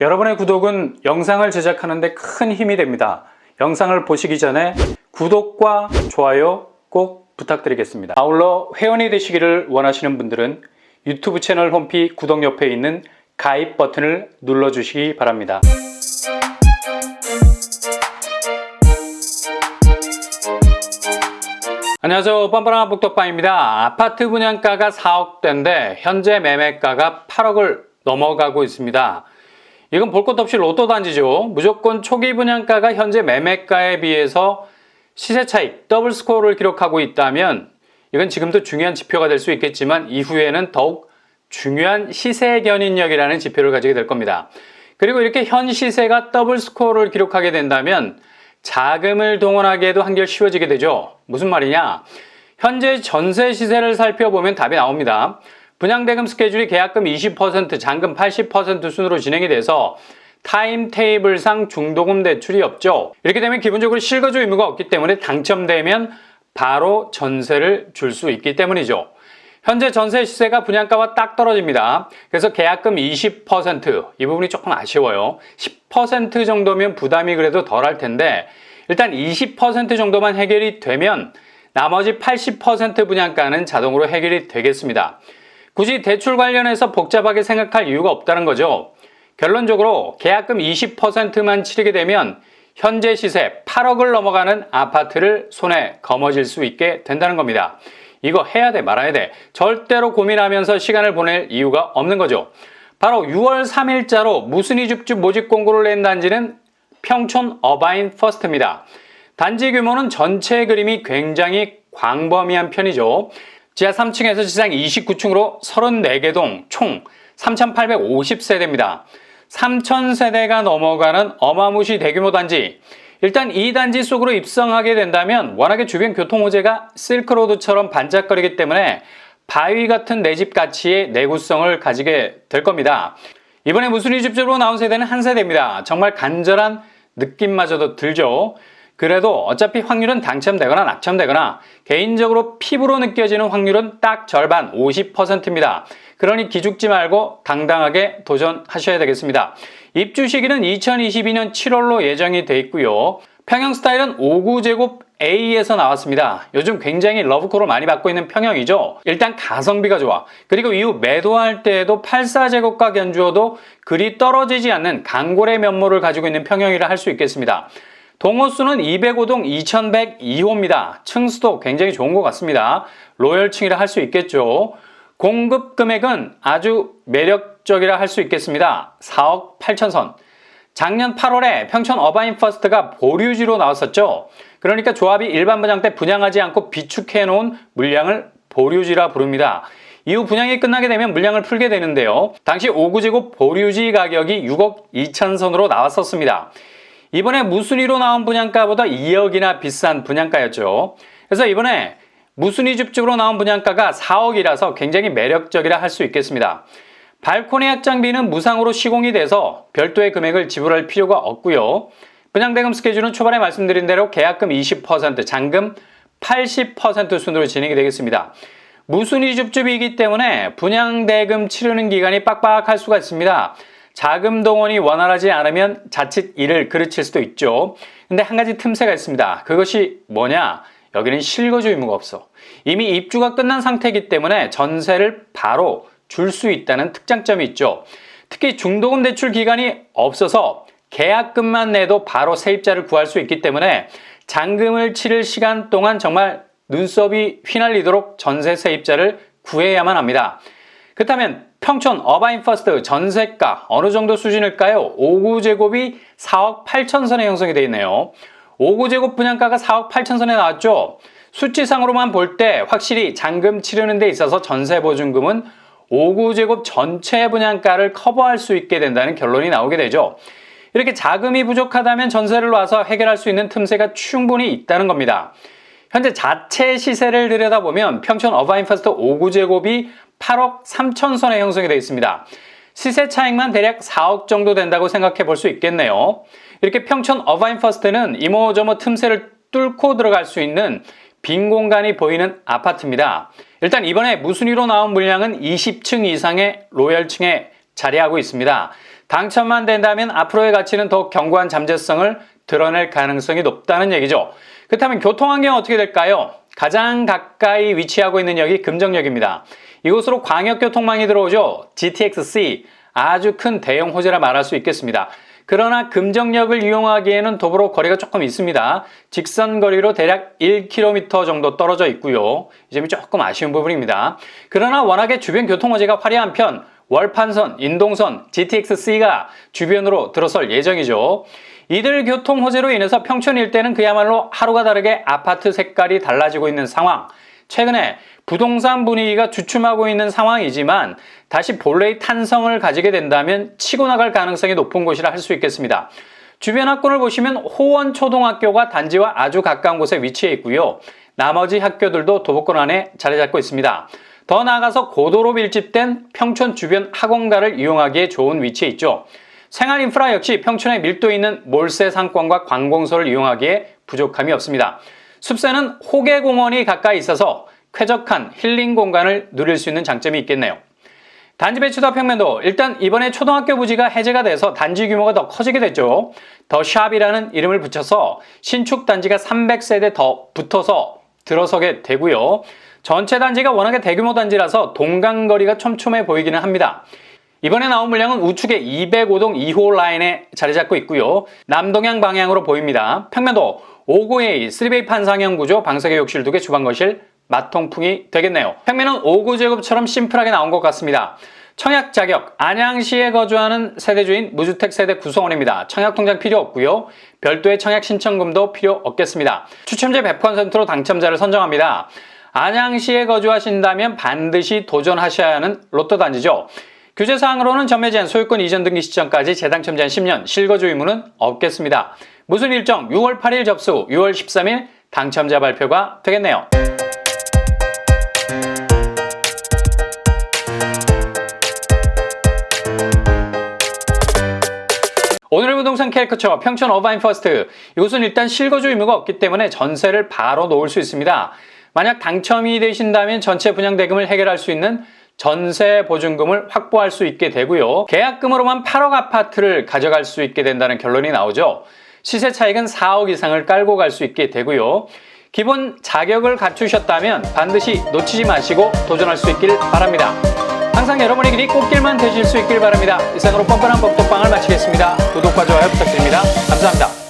여러분의 구독은 영상을 제작하는 데 큰 힘이 됩니다. 영상을 보시기 전에 구독과 좋아요 꼭 부탁드리겠습니다. 아울러 회원이 되시기를 원하시는 분들은 유튜브 채널 홈피 구독 옆에 있는 가입 버튼을 눌러주시기 바랍니다. 안녕하세요. 뻔뻔한 북덕방입니다. 아파트 분양가가 4억대인데 현재 매매가가 8억을 넘어가고 있습니다. 이건 볼 것 없이 로또 단지죠. 무조건 초기 분양가가 현재 매매가에 비해서 시세 차익, 더블 스코어를 기록하고 있다면 이건 지금도 중요한 지표가 될 수 있겠지만 이후에는 더욱 중요한 시세 견인력이라는 지표를 가지게 될 겁니다. 그리고 이렇게 현 시세가 더블 스코어를 기록하게 된다면 자금을 동원하기에도 한결 쉬워지게 되죠. 무슨 말이냐? 현재 전세 시세를 살펴보면 답이 나옵니다. 분양대금 스케줄이 계약금 20%, 잔금 80% 순으로 진행이 돼서 타임 테이블상 중도금 대출이 없죠. 이렇게 되면 기본적으로 실거주 의무가 없기 때문에 당첨되면 바로 전세를 줄 수 있기 때문이죠. 현재 전세 시세가 분양가와 딱 떨어집니다. 그래서 계약금 20%이 부분이 조금 아쉬워요. 10% 정도면 부담이 그래도 덜 할 텐데 일단 20% 정도만 해결이 되면 나머지 80% 분양가는 자동으로 해결이 되겠습니다. 굳이 대출 관련해서 복잡하게 생각할 이유가 없다는 거죠. 결론적으로 계약금 20%만 치르게 되면 현재 시세 8억을 넘어가는 아파트를 손에 거머쥘 수 있게 된다는 겁니다. 이거 해야 돼 말아야 돼. 절대로 고민하면서 시간을 보낼 이유가 없는 거죠. 바로 6월 3일자로 무순위 줍줍 모집 공고를 낸 단지는 평촌 어바인 퍼스트입니다. 단지 규모는 전체 그림이 굉장히 광범위한 편이죠. 지하 3층에서 지상 29층으로 34개 동 총 3,850세대입니다. 3,000세대가 넘어가는 어마무시 대규모 단지. 일단 이 단지 속으로 입성하게 된다면 워낙에 주변 교통 호재가 실크로드처럼 반짝거리기 때문에 바위 같은 내 집 가치의 내구성을 가지게 될 겁니다. 이번에 무순위 집주로 나온 세대는 한 세대입니다. 정말 간절한 느낌마저도 들죠. 그래도 어차피 확률은 당첨되거나 낙첨되거나 개인적으로 피부로 느껴지는 확률은 딱 절반 50%입니다. 그러니 기죽지 말고 당당하게 도전하셔야 되겠습니다. 입주 시기는 2022년 7월로 예정이 돼 있고요. 평형 스타일은 5구 제곱 A에서 나왔습니다. 요즘 굉장히 러브콜을 많이 받고 있는 평형이죠. 일단 가성비가 좋아. 그리고 이후 매도할 때에도 84제곱과 견주어도 그리 떨어지지 않는 강골의 면모를 가지고 있는 평형이라 할 수 있겠습니다. 동호수는 205동 2102호입니다. 층수도 굉장히 좋은 것 같습니다. 로열층이라 할 수 있겠죠. 공급 금액은 아주 매력적이라 할 수 있겠습니다. 4억 8천선. 작년 8월에 평촌 어바인 퍼스트가 보류지로 나왔었죠. 그러니까 조합이 일반 분양 때 분양하지 않고 비축해 놓은 물량을 보류지라 부릅니다. 이후 분양이 끝나게 되면 물량을 풀게 되는데요. 당시 5구제곱 보류지 가격이 6억 2천선으로 나왔었습니다. 이번에 무순위로 나온 분양가보다 2억이나 비싼 분양가였죠. 그래서 이번에 무순위 집집으로 나온 분양가가 4억이라서 굉장히 매력적이라 할 수 있겠습니다. 발코니 확장비는 무상으로 시공이 돼서 별도의 금액을 지불할 필요가 없고요. 분양대금 스케줄은 초반에 말씀드린 대로 계약금 20%, 잔금 80% 순으로 진행이 되겠습니다. 무순위 줍줍이기 때문에 분양대금 치르는 기간이 빡빡할 수가 있습니다. 자금 동원이 원활하지 않으면 자칫 일을 그르칠 수도 있죠. 근데 한 가지 틈새가 있습니다. 그것이 뭐냐? 여기는 실거주 의무가 없어. 이미 입주가 끝난 상태이기 때문에 전세를 바로 줄 수 있다는 특장점이 있죠. 특히 중도금 대출 기간이 없어서 계약금만 내도 바로 세입자를 구할 수 있기 때문에 잔금을 치를 시간 동안 정말 눈썹이 휘날리도록 전세 세입자를 구해야만 합니다. 그렇다면 평촌 어바인 퍼스트 전세가 어느 정도 수준일까요? 5구제곱이 4억 8천선에 형성이 되어 있네요. 5구제곱 분양가가 4억 8천선에 나왔죠? 수치상으로만 볼 때 확실히 잔금 치르는 데 있어서 전세보증금은 5구제곱 전체 분양가를 커버할 수 있게 된다는 결론이 나오게 되죠. 이렇게 자금이 부족하다면 전세를 놔서 해결할 수 있는 틈새가 충분히 있다는 겁니다. 현재 자체 시세를 들여다보면 평촌 어바인 퍼스트 5구제곱이 8억 3천 선에 형성이 되어 있습니다. 시세 차익만 대략 4억 정도 된다고 생각해 볼 수 있겠네요. 이렇게 평촌 어바인 퍼스트는 이모저모 틈새를 뚫고 들어갈 수 있는 빈 공간이 보이는 아파트입니다. 일단 이번에 무순위로 나온 물량은 20층 이상의 로열층에 자리하고 있습니다. 당첨만 된다면 앞으로의 가치는 더욱 견고한 잠재성을 드러낼 가능성이 높다는 얘기죠. 그렇다면 교통 환경 어떻게 될까요? 가장 가까이 위치하고 있는 역이 금정역입니다. 이곳으로 광역교통망이 들어오죠. GTX-C 아주 큰 대형 호재라 말할 수 있겠습니다. 그러나 금정역을 이용하기에는 도보로 거리가 조금 있습니다. 직선 거리로 대략 1km 정도 떨어져 있고요. 이 점이 조금 아쉬운 부분입니다. 그러나 워낙에 주변 교통 호재가 화려한 편 월판선, 인동선, GTX-C가 주변으로 들어설 예정이죠. 이들 교통 호재로 인해서 평촌 일대는 그야말로 하루가 다르게 아파트 색깔이 달라지고 있는 상황. 최근에 부동산 분위기가 주춤하고 있는 상황이지만 다시 본래의 탄성을 가지게 된다면 치고 나갈 가능성이 높은 곳이라 할 수 있겠습니다. 주변 학군을 보시면 호원 초등학교가 단지와 아주 가까운 곳에 위치해 있고요. 나머지 학교들도 도보권 안에 자리 잡고 있습니다. 더 나아가서 고도로 밀집된 평촌 주변 학원가를 이용하기에 좋은 위치에 있죠. 생활 인프라 역시 평촌에 밀도 있는 몰세 상권과 관공서를 이용하기에 부족함이 없습니다. 숲새는 호계공원이 가까이 있어서 쾌적한 힐링 공간을 누릴 수 있는 장점이 있겠네요. 단지 배치도 평면도 일단 이번에 초등학교 부지가 해제가 돼서 단지 규모가 더 커지게 됐죠. 더 샵이라는 이름을 붙여서 신축 단지가 300세대 더 붙어서 들어서게 되고요. 전체 단지가 워낙에 대규모 단지라서 동강거리가 촘촘해 보이기는 합니다. 이번에 나온 물량은 우측의 205동 2호 라인에 자리 잡고 있고요. 남동향 방향으로 보입니다. 평면도 59A 3베이 판 상형 구조, 방석의 욕실 2개, 주방 거실, 마통풍이 되겠네요. 평면은 5구 제곱처럼 심플하게 나온 것 같습니다. 청약 자격, 안양시에 거주하는 세대주인 무주택 세대 구성원입니다. 청약 통장 필요 없고요. 별도의 청약 신청금도 필요 없겠습니다. 추첨제 100%로 당첨자를 선정합니다. 안양시에 거주하신다면 반드시 도전하셔야 하는 로또 단지죠. 규제사항으로는 전매 제한, 소유권 이전 등기 시점까지 재당첨 제한 10년, 실거주 의무는 없겠습니다. 무슨 일정? 6월 8일 접수, 6월 13일 당첨자 발표가 되겠네요. 오늘의 부동산 캐리커처 평촌 어바인 퍼스트 이곳은 일단 실거주 의무가 없기 때문에 전세를 바로 놓을 수 있습니다. 만약 당첨이 되신다면 전체 분양 대금을 해결할 수 있는 전세 보증금을 확보할 수 있게 되고요. 계약금으로만 8억 아파트를 가져갈 수 있게 된다는 결론이 나오죠. 시세 차익은 4억 이상을 깔고 갈 수 있게 되고요. 기본 자격을 갖추셨다면 반드시 놓치지 마시고 도전할 수 있길 바랍니다. 항상 여러분의 길이 꽃길만 되실 수 있길 바랍니다. 이상으로 뻔뻔한 법독방을 마치겠습니다. 구독과 좋아요 부탁드립니다. 감사합니다.